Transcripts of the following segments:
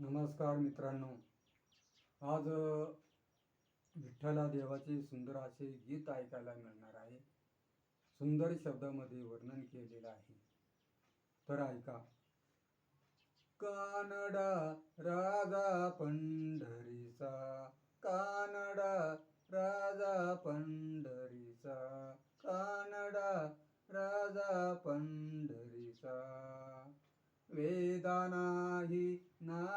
नमस्कार मित्रांनो. आज विठ्ठला देवाचे सुंदर असे गीत ऐकायला मिळणार आहे. सुंदर शब्दामध्ये वर्णन केलेलं आहे. तर ऐका. कानडा राजा पंढरीचा कानडा राजा पंढरीचा कानडा राजा पंढरीचा. वेदा नाही ना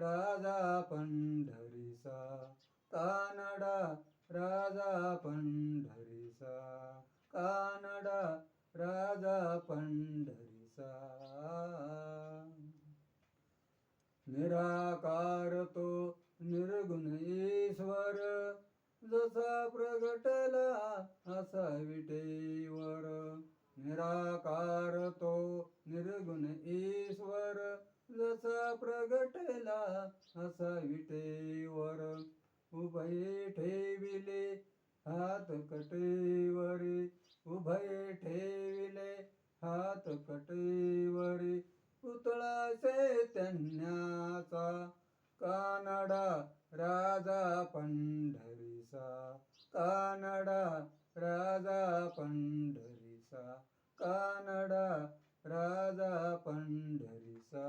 राजा पंढरीचा कानडा राजा पंढरीचा कानडा राजा पंढरीचा. निराकार तो निर्गुण ईश्वर जसा प्रगटला असा विटेवर. निराकार तो निर्गुण ईश्वर जसा प्रगटला असा विटेवर उभय ठेविले हात कटेवरी उभय ठेविले हात कटेवरी पुतळा चैतन्याचा कानडा राजा पंढरीसा कानडा राजा पंढरीसा कानडा राजा पंढरीसा